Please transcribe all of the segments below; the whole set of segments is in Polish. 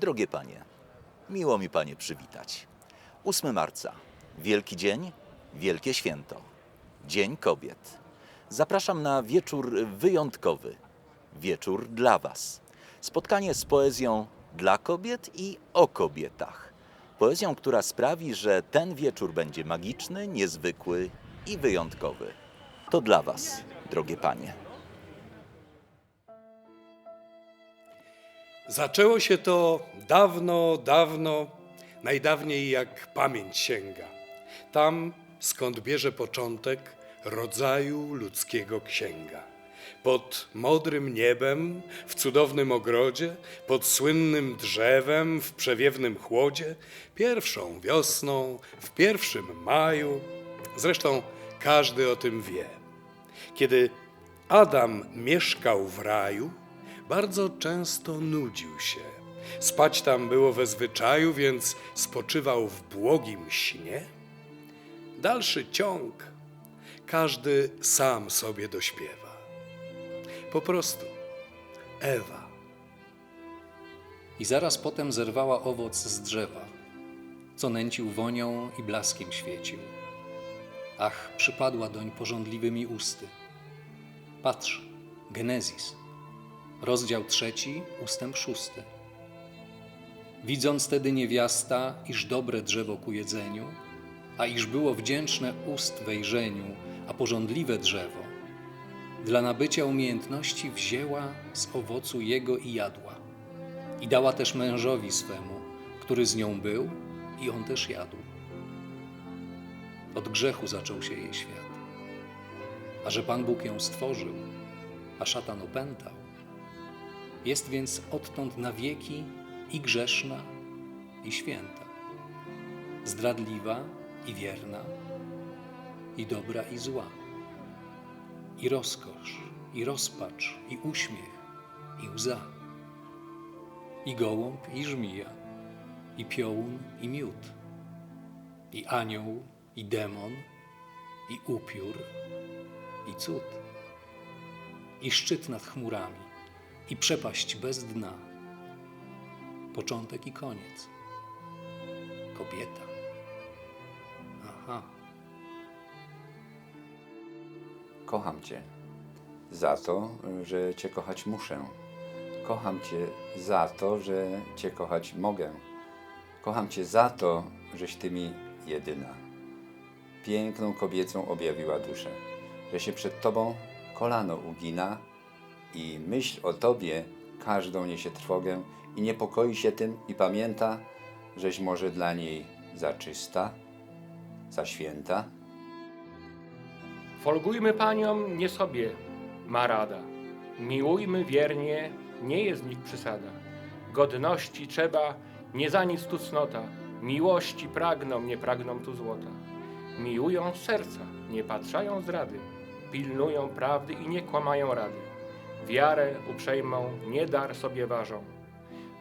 Drogie panie, miło mi panie przywitać. 8 marca, wielki dzień, wielkie święto, Dzień Kobiet. Zapraszam na wieczór wyjątkowy, wieczór dla was. Spotkanie z poezją dla kobiet i o kobietach. Poezją, która sprawi, że ten wieczór będzie magiczny, niezwykły i wyjątkowy. To dla was, drogie panie. Zaczęło się to dawno, dawno, najdawniej jak pamięć sięga. Tam, skąd bierze początek rodzaju ludzkiego księga. Pod modrym niebem, w cudownym ogrodzie, pod słynnym drzewem, w przewiewnym chłodzie, pierwszą wiosną, w pierwszym maju, zresztą każdy o tym wie. Kiedy Adam mieszkał w raju, bardzo często nudził się. Spać tam było we zwyczaju, więc spoczywał w błogim śnie. Dalszy ciąg każdy sam sobie dośpiewa. Po prostu Ewa. I zaraz potem zerwała owoc z drzewa, co nęcił wonią i blaskiem świecił. Ach, przypadła doń porządliwymi usty. Patrz, Genezis, rozdział trzeci, ustęp szósty. Widząc tedy niewiasta, iż dobre drzewo ku jedzeniu, a iż było wdzięczne ust wejrzeniu, a porządliwe drzewo, dla nabycia umiejętności wzięła z owocu jego i jadła. I dała też mężowi swemu, który z nią był, i on też jadł. Od grzechu zaczął się jej świat. A że Pan Bóg ją stworzył, a szatan opętał, jest więc odtąd na wieki i grzeszna, i święta, zdradliwa i wierna, i dobra i zła, i rozkosz, i rozpacz, i uśmiech, i łza i gołąb, i żmija, i piołun, i miód, i anioł, i demon, i upiór, i cud, i szczyt nad chmurami, i przepaść bez dna, początek i koniec, kobieta. Aha. Kocham Cię za to, że Cię kochać muszę. Kocham Cię za to, że Cię kochać mogę. Kocham Cię za to, żeś Ty mi jedyna. Piękną kobiecą objawiła duszę, że się przed Tobą kolano ugina i myśl o Tobie każdą niesie trwogę i niepokoi się tym i pamięta, żeś może dla niej za czysta, za święta, Folgujmy paniom, nie sobie ma rada. Miłujmy wiernie, nie jest nikt przysada. Godności trzeba, nie za nic tu cnota. Miłości pragną, nie pragną tu złota. Miłują serca, nie patrzają zdrady. Pilnują prawdy i nie kłamają rady. Wiarę uprzejmą nie dar sobie ważą.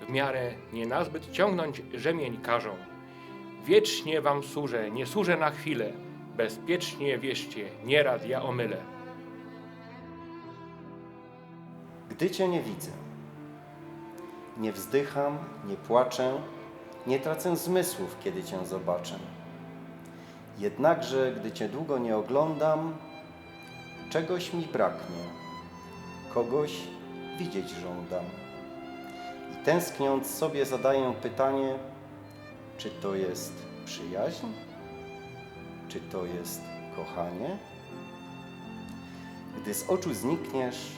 W miarę nie nazbyt ciągnąć rzemień każą. Wiecznie wam służę, nie służę na chwilę. Bezpiecznie wieście, nie rad ja omylę. Gdy Cię nie widzę, nie wzdycham, nie płaczę, nie tracę zmysłów, kiedy Cię zobaczę. Jednakże, gdy Cię długo nie oglądam, czegoś mi braknie, kogoś widzieć żądam. I tęskniąc sobie zadaję pytanie, czy to jest przyjaźń, czy to jest kochanie? Gdy z oczu znikniesz,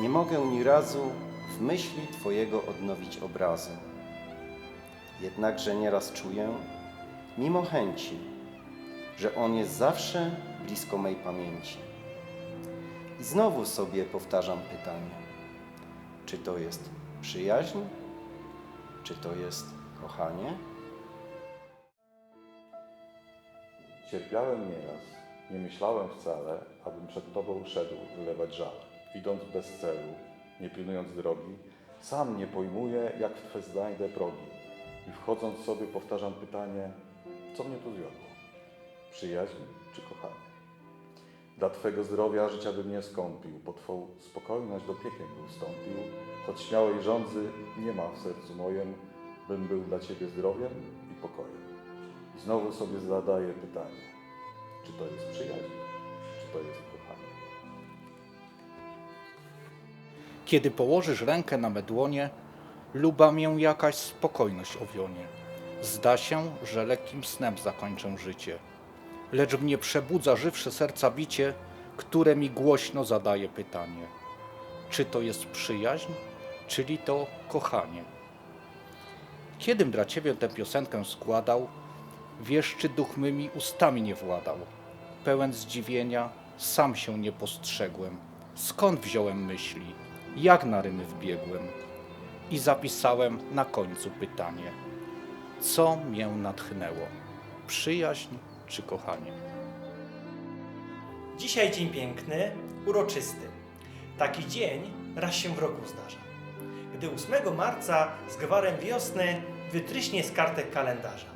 nie mogę ni razu w myśli Twojego odnowić obrazu. Jednakże nieraz czuję, mimo chęci, że On jest zawsze blisko mej pamięci. Znowu sobie powtarzam pytanie, czy to jest przyjaźń, czy to jest kochanie? Cierpiałem nieraz, nie myślałem wcale, abym przed Tobą szedł wylewać żal. Idąc bez celu, nie pilnując drogi, sam nie pojmuję, jak w Twe znajdę progi. I wchodząc sobie powtarzam pytanie, co mnie tu zwiodło? Przyjaźń czy kochanie? Dla Twego zdrowia życia bym nie skąpił, po Twą spokojność do piekien był wstąpił, choć śmiałej żądzy nie ma w sercu mojem, bym był dla Ciebie zdrowiem i pokojem. I znowu sobie zadaję pytanie, czy to jest przyjaźń, czy to jest kochanie? Kiedy położysz rękę na medłonie, luba mię jakaś spokojność owionie. Zda się, że lekkim snem zakończę życie. Lecz mnie przebudza żywsze serca bicie, które mi głośno zadaje pytanie. Czy to jest przyjaźń, czyli to kochanie? Kiedym dla Ciebie tę piosenkę składał, wiesz, czy duch mymi ustami nie władał. Pełen zdziwienia, sam się nie postrzegłem. Skąd wziąłem myśli, jak na rymy wbiegłem? I zapisałem na końcu pytanie. Co mię natchnęło? Przyjaźń czy kochanie? Dzisiaj dzień piękny, uroczysty. Taki dzień raz się w roku zdarza. Gdy 8 marca z gwarem wiosny wytryśnie z kartek kalendarza.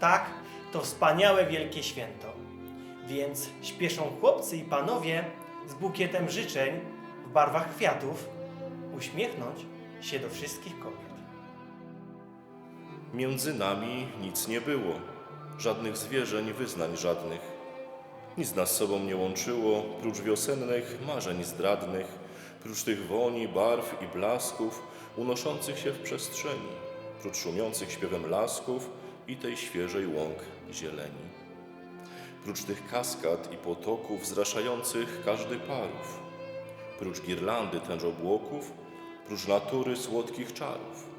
Tak, to wspaniałe wielkie święto. Więc śpieszą chłopcy i panowie z bukietem życzeń w barwach kwiatów uśmiechnąć się do wszystkich kobiet. Między nami nic nie było, żadnych zwierzeń, wyznań żadnych. Nic nas sobą nie łączyło, prócz wiosennych marzeń zdradnych, prócz tych woni, barw i blasków unoszących się w przestrzeni, prócz szumiących śpiewem lasków i tej świeżej łąk zieleni. Prócz tych kaskad i potoków zraszających każdy parów, prócz girlandy tęcz obłoków, prócz natury słodkich czarów.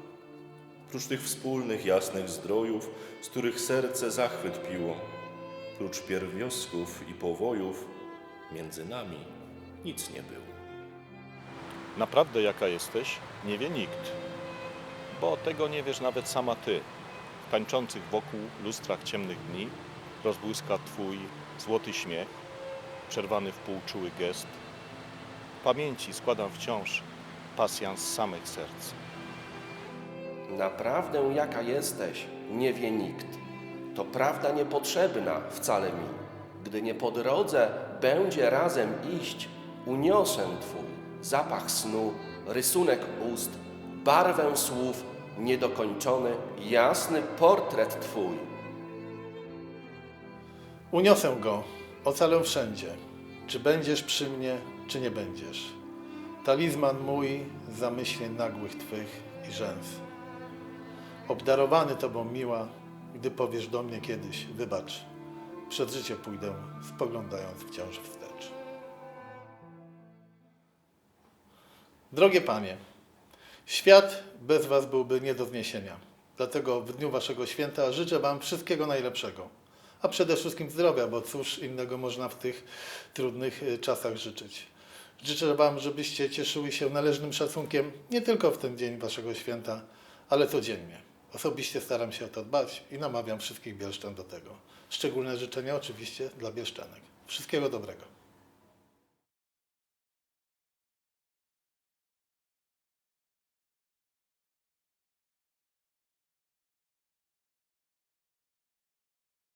Prócz tych wspólnych, jasnych zdrojów, z których serce zachwyt piło, prócz pierwiosków i powojów, między nami nic nie było. Naprawdę jaka jesteś, nie wie nikt, bo tego nie wiesz nawet sama ty. W tańczących wokół lustrach ciemnych dni rozbłyska twój złoty śmiech, przerwany w pół czuły gest. Pamięci składam wciąż pasjans samych serc. Naprawdę jaka jesteś, nie wie nikt. To prawda niepotrzebna wcale mi. Gdy nie po drodze będzie razem iść, uniosę Twój zapach snu, rysunek ust, barwę słów, niedokończony, jasny portret Twój. Uniosę go, ocalę wszędzie. Czy będziesz przy mnie, czy nie będziesz. Talizman mój zamyśleń nagłych Twych i rzęs. Obdarowany Tobą miła, gdy powiesz do mnie kiedyś, wybacz, przed życie pójdę, spoglądając wciąż wstecz. Drogie Panie, świat bez Was byłby nie do zniesienia. Dlatego w dniu Waszego święta życzę Wam wszystkiego najlepszego, a przede wszystkim zdrowia, bo cóż innego można w tych trudnych y, czasach życzyć. Życzę Wam, żebyście cieszyły się należnym szacunkiem nie tylko w ten dzień Waszego święta, ale codziennie. Osobiście staram się o to dbać i namawiam wszystkich bielszczan do tego. Szczególne życzenia oczywiście dla bielszczanek. Wszystkiego dobrego.